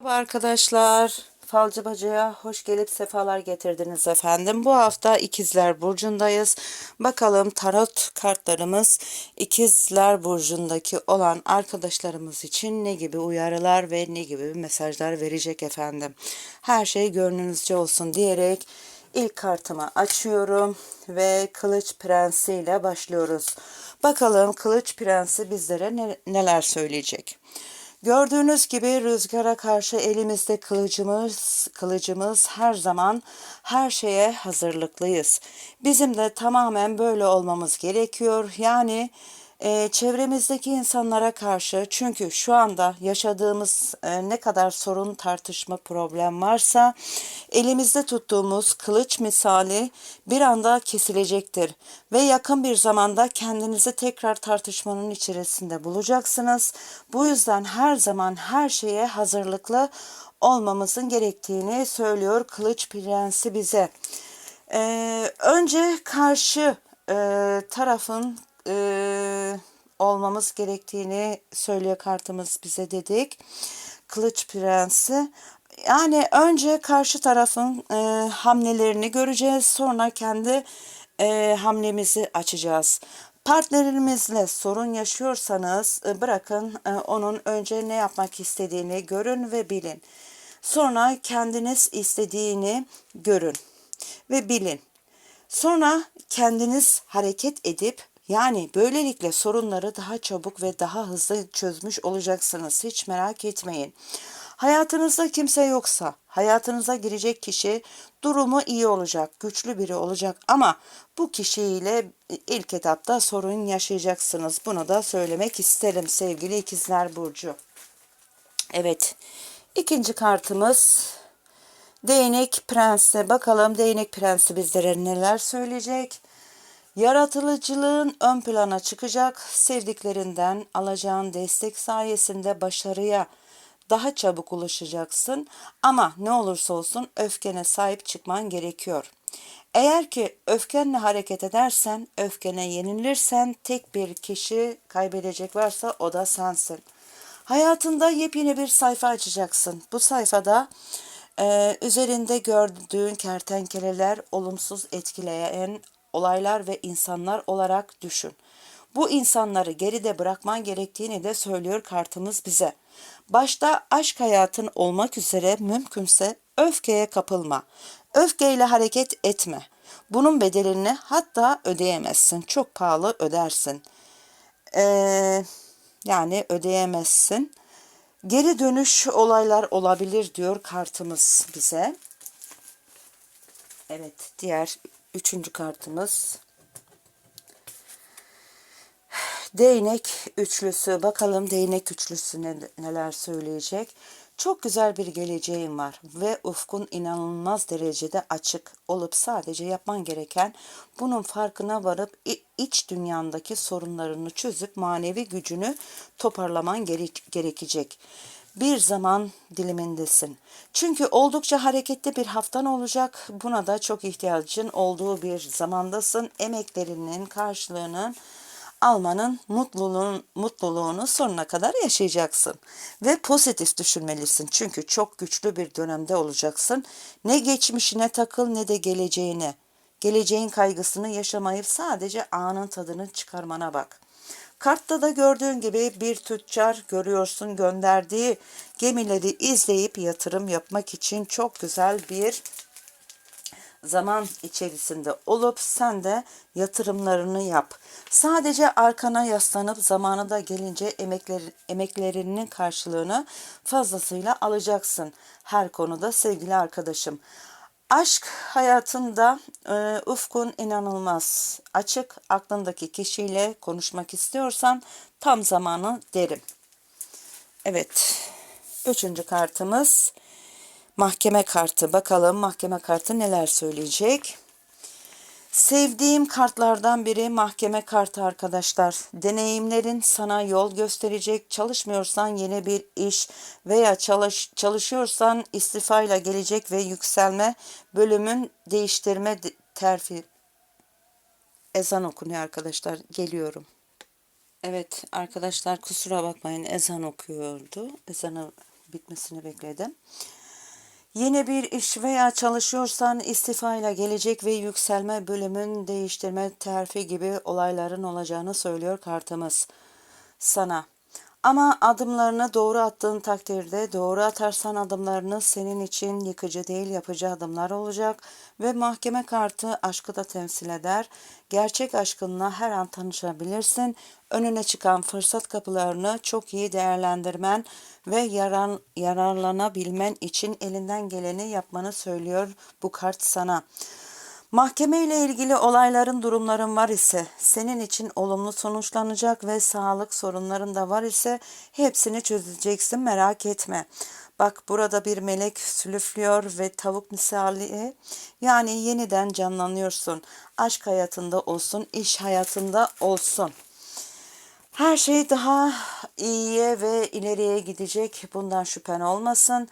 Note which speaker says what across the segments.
Speaker 1: Merhaba arkadaşlar. Falcı Bacı'ya hoş gelip sefalar getirdiniz efendim. Bu hafta İkizler Burcu'ndayız. Bakalım tarot kartlarımız İkizler Burcu'ndaki olan arkadaşlarımız için ne gibi uyarılar ve ne gibi mesajlar verecek efendim. Her şey gönlünüzce olsun diyerek ilk kartımı açıyorum ve Kılıç Prensi ile başlıyoruz. Bakalım Kılıç Prensi bizlere ne- neler söyleyecek. Gördüğünüz gibi rüzgara karşı elimizde kılıcımız, kılıcımız her zaman her şeye hazırlıklıyız. Bizim de tamamen böyle olmamız gerekiyor. Yani e, çevremizdeki insanlara karşı çünkü şu anda yaşadığımız e, ne kadar sorun, tartışma, problem varsa elimizde tuttuğumuz kılıç misali bir anda kesilecektir ve yakın bir zamanda kendinizi tekrar tartışmanın içerisinde bulacaksınız. Bu yüzden her zaman her şeye hazırlıklı olmamızın gerektiğini söylüyor Kılıç Prensi bize. Ee, önce karşı e, tarafın e, olmamız gerektiğini söylüyor kartımız bize dedik. Kılıç Prensi. Yani önce karşı tarafın e, hamlelerini göreceğiz. Sonra kendi e, hamlemizi açacağız. Partnerimizle sorun yaşıyorsanız e, bırakın e, onun önce ne yapmak istediğini görün ve bilin. Sonra kendiniz istediğini görün ve bilin. Sonra kendiniz hareket edip yani böylelikle sorunları daha çabuk ve daha hızlı çözmüş olacaksınız. Hiç merak etmeyin. Hayatınızda kimse yoksa, hayatınıza girecek kişi durumu iyi olacak, güçlü biri olacak ama bu kişiyle ilk etapta sorun yaşayacaksınız. Bunu da söylemek isterim sevgili ikizler Burcu. Evet, ikinci kartımız Değnek Prensi. Bakalım Değnek Prensi bizlere neler söyleyecek? Yaratılıcılığın ön plana çıkacak, sevdiklerinden alacağın destek sayesinde başarıya daha çabuk ulaşacaksın ama ne olursa olsun öfkene sahip çıkman gerekiyor. Eğer ki öfkenle hareket edersen, öfkene yenilirsen tek bir kişi kaybedecek varsa o da sensin. Hayatında yepyeni bir sayfa açacaksın. Bu sayfada e, üzerinde gördüğün kertenkeleler olumsuz etkileyen olaylar ve insanlar olarak düşün. Bu insanları geride bırakman gerektiğini de söylüyor kartımız bize. Başta aşk hayatın olmak üzere mümkünse öfkeye kapılma. Öfkeyle hareket etme. Bunun bedelini hatta ödeyemezsin. Çok pahalı ödersin. Ee, yani ödeyemezsin. Geri dönüş olaylar olabilir diyor kartımız bize. Evet diğer üçüncü kartımız. Değnek üçlüsü. Bakalım değnek üçlüsü ne, neler söyleyecek. Çok güzel bir geleceğin var ve ufkun inanılmaz derecede açık olup sadece yapman gereken bunun farkına varıp iç dünyandaki sorunlarını çözüp manevi gücünü toparlaman gerek- gerekecek bir zaman dilimindesin. Çünkü oldukça hareketli bir haftan olacak. Buna da çok ihtiyacın olduğu bir zamandasın. Emeklerinin karşılığını almanın mutluluğun, mutluluğunu sonuna kadar yaşayacaksın. Ve pozitif düşünmelisin. Çünkü çok güçlü bir dönemde olacaksın. Ne geçmişine takıl ne de geleceğine. Geleceğin kaygısını yaşamayıp sadece anın tadını çıkarmana bak. Kartta da gördüğün gibi bir tüccar görüyorsun gönderdiği gemileri izleyip yatırım yapmak için çok güzel bir zaman içerisinde olup sen de yatırımlarını yap. Sadece arkana yaslanıp zamanı da gelince emekler, emeklerinin karşılığını fazlasıyla alacaksın. Her konuda sevgili arkadaşım. Aşk hayatında e, ufkun inanılmaz açık. Aklındaki kişiyle konuşmak istiyorsan tam zamanı derim. Evet. Üçüncü kartımız mahkeme kartı. Bakalım mahkeme kartı neler söyleyecek. Sevdiğim kartlardan biri mahkeme kartı arkadaşlar. Deneyimlerin sana yol gösterecek. Çalışmıyorsan yeni bir iş veya çalış, çalışıyorsan istifayla gelecek ve yükselme bölümün değiştirme de- terfi. Ezan okunuyor arkadaşlar. Geliyorum. Evet arkadaşlar kusura bakmayın ezan okuyordu. Ezanı bitmesini bekledim. Yeni bir iş veya çalışıyorsan istifayla gelecek ve yükselme bölümün değiştirme terfi gibi olayların olacağını söylüyor kartımız sana. Ama adımlarını doğru attığın takdirde doğru atarsan adımlarını senin için yıkıcı değil yapıcı adımlar olacak ve mahkeme kartı aşkı da temsil eder. Gerçek aşkınla her an tanışabilirsin. Önüne çıkan fırsat kapılarını çok iyi değerlendirmen ve yarar, yararlanabilmen için elinden geleni yapmanı söylüyor bu kart sana. Mahkeme ile ilgili olayların durumların var ise senin için olumlu sonuçlanacak ve sağlık sorunların da var ise hepsini çözeceksin merak etme. Bak burada bir melek sülüflüyor ve tavuk misali yani yeniden canlanıyorsun. Aşk hayatında olsun, iş hayatında olsun. Her şey daha iyiye ve ileriye gidecek. Bundan şüphen olmasın.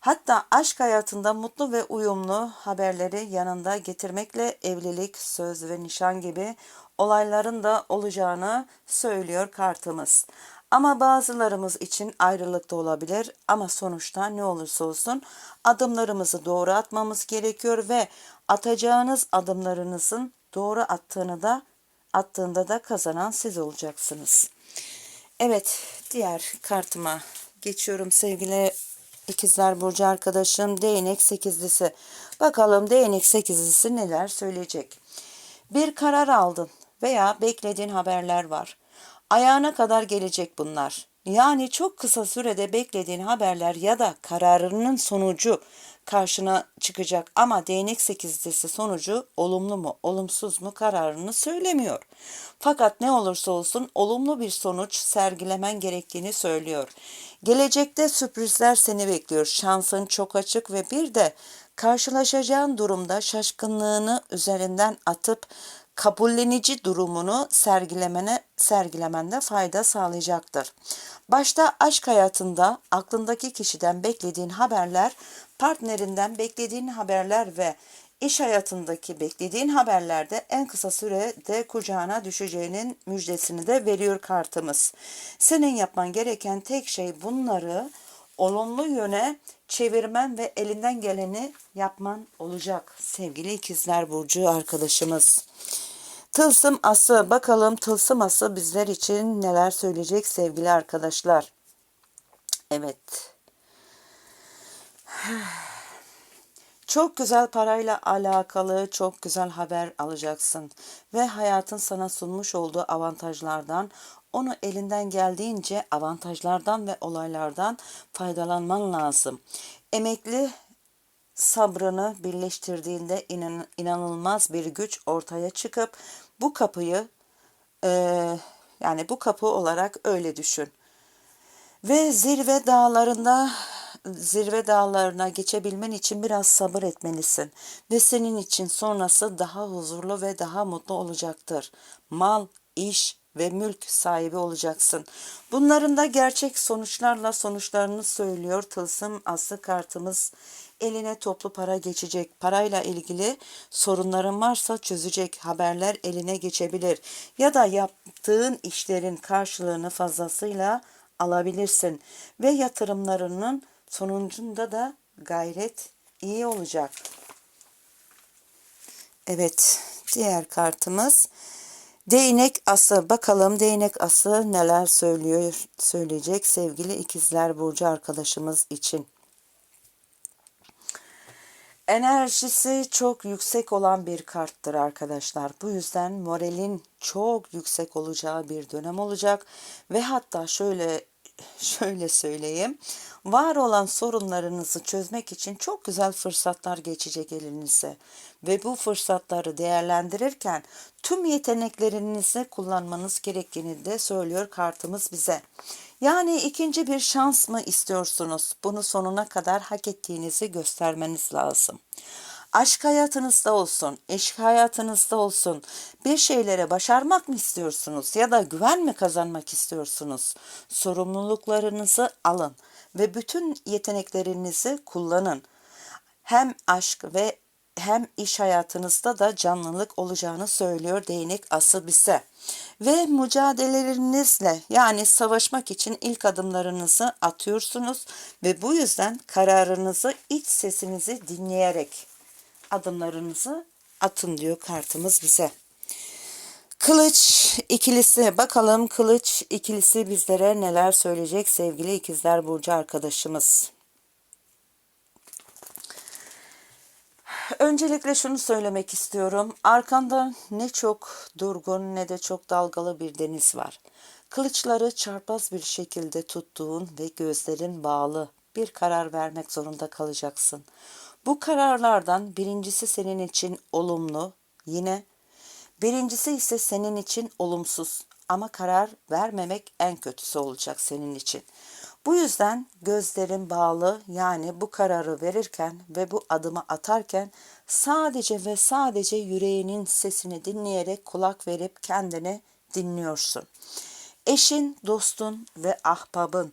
Speaker 1: Hatta aşk hayatında mutlu ve uyumlu haberleri yanında getirmekle evlilik, söz ve nişan gibi olayların da olacağını söylüyor kartımız. Ama bazılarımız için ayrılık da olabilir ama sonuçta ne olursa olsun adımlarımızı doğru atmamız gerekiyor ve atacağınız adımlarınızın doğru attığını da attığında da kazanan siz olacaksınız. Evet, diğer kartıma geçiyorum sevgili İkizler Burcu arkadaşım değnek sekizlisi. Bakalım değnek sekizlisi neler söyleyecek. Bir karar aldın veya beklediğin haberler var. Ayağına kadar gelecek bunlar. Yani çok kısa sürede beklediğin haberler ya da kararının sonucu karşına çıkacak ama değnek sekizlisi sonucu olumlu mu olumsuz mu kararını söylemiyor. Fakat ne olursa olsun olumlu bir sonuç sergilemen gerektiğini söylüyor. Gelecekte sürprizler seni bekliyor. Şansın çok açık ve bir de karşılaşacağın durumda şaşkınlığını üzerinden atıp kabullenici durumunu sergilemene sergilemende fayda sağlayacaktır. Başta aşk hayatında aklındaki kişiden beklediğin haberler, partnerinden beklediğin haberler ve iş hayatındaki beklediğin haberlerde en kısa sürede kucağına düşeceğinin müjdesini de veriyor kartımız. Senin yapman gereken tek şey bunları olumlu yöne çevirmen ve elinden geleni yapman olacak sevgili ikizler burcu arkadaşımız. Tılsım ası bakalım tılsım ası bizler için neler söyleyecek sevgili arkadaşlar. Evet. Çok güzel parayla alakalı çok güzel haber alacaksın ve hayatın sana sunmuş olduğu avantajlardan onu elinden geldiğince avantajlardan ve olaylardan faydalanman lazım. Emekli sabrını birleştirdiğinde inan, inanılmaz bir güç ortaya çıkıp bu kapıyı e, yani bu kapı olarak öyle düşün. Ve zirve dağlarında zirve dağlarına geçebilmen için biraz sabır etmelisin ve senin için sonrası daha huzurlu ve daha mutlu olacaktır. Mal, iş ve mülk sahibi olacaksın. Bunların da gerçek sonuçlarla sonuçlarını söylüyor tılsım aslı kartımız. Eline toplu para geçecek. Parayla ilgili sorunların varsa çözecek. Haberler eline geçebilir. Ya da yaptığın işlerin karşılığını fazlasıyla alabilirsin. Ve yatırımlarının sonucunda da gayret iyi olacak. Evet, diğer kartımız değnek ası. Bakalım değnek ası neler söylüyor, söyleyecek sevgili ikizler burcu arkadaşımız için. Enerjisi çok yüksek olan bir karttır arkadaşlar. Bu yüzden moralin çok yüksek olacağı bir dönem olacak ve hatta şöyle şöyle söyleyeyim. Var olan sorunlarınızı çözmek için çok güzel fırsatlar geçecek elinize ve bu fırsatları değerlendirirken tüm yeteneklerinizi kullanmanız gerektiğini de söylüyor kartımız bize. Yani ikinci bir şans mı istiyorsunuz? Bunu sonuna kadar hak ettiğinizi göstermeniz lazım. Aşk hayatınızda olsun, iş hayatınızda olsun bir şeylere başarmak mı istiyorsunuz ya da güven mi kazanmak istiyorsunuz? Sorumluluklarınızı alın ve bütün yeteneklerinizi kullanın. Hem aşk ve hem iş hayatınızda da canlılık olacağını söylüyor değnek ası bize. Ve mücadelelerinizle yani savaşmak için ilk adımlarınızı atıyorsunuz ve bu yüzden kararınızı iç sesinizi dinleyerek adımlarınızı atın diyor kartımız bize. Kılıç ikilisi bakalım kılıç ikilisi bizlere neler söyleyecek sevgili ikizler burcu arkadaşımız. Öncelikle şunu söylemek istiyorum. Arkanda ne çok durgun ne de çok dalgalı bir deniz var. Kılıçları çarpaz bir şekilde tuttuğun ve gözlerin bağlı bir karar vermek zorunda kalacaksın. Bu kararlardan birincisi senin için olumlu, yine birincisi ise senin için olumsuz ama karar vermemek en kötüsü olacak senin için. Bu yüzden gözlerin bağlı yani bu kararı verirken ve bu adımı atarken sadece ve sadece yüreğinin sesini dinleyerek kulak verip kendini dinliyorsun. Eşin, dostun ve ahbabın,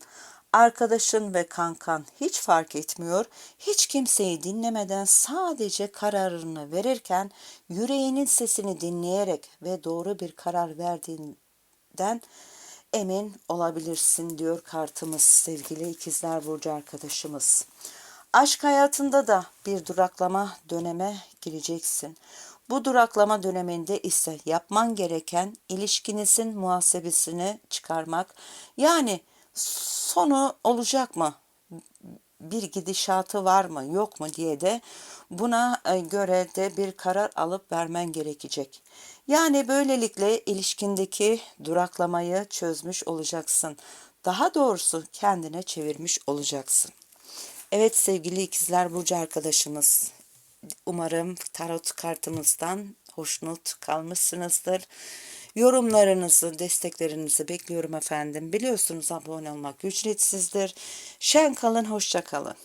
Speaker 1: arkadaşın ve kankan hiç fark etmiyor. Hiç kimseyi dinlemeden sadece kararını verirken yüreğinin sesini dinleyerek ve doğru bir karar verdiğinden emin olabilirsin diyor kartımız sevgili ikizler burcu arkadaşımız. Aşk hayatında da bir duraklama döneme gireceksin. Bu duraklama döneminde ise yapman gereken ilişkinizin muhasebesini çıkarmak. Yani sonu olacak mı? bir gidişatı var mı yok mu diye de buna e, göre de bir karar alıp vermen gerekecek. Yani böylelikle ilişkindeki duraklamayı çözmüş olacaksın. Daha doğrusu kendine çevirmiş olacaksın. Evet sevgili ikizler burcu arkadaşımız. Umarım tarot kartımızdan hoşnut kalmışsınızdır. Yorumlarınızı, desteklerinizi bekliyorum efendim. Biliyorsunuz abone olmak ücretsizdir. Şen kalın, hoşça kalın.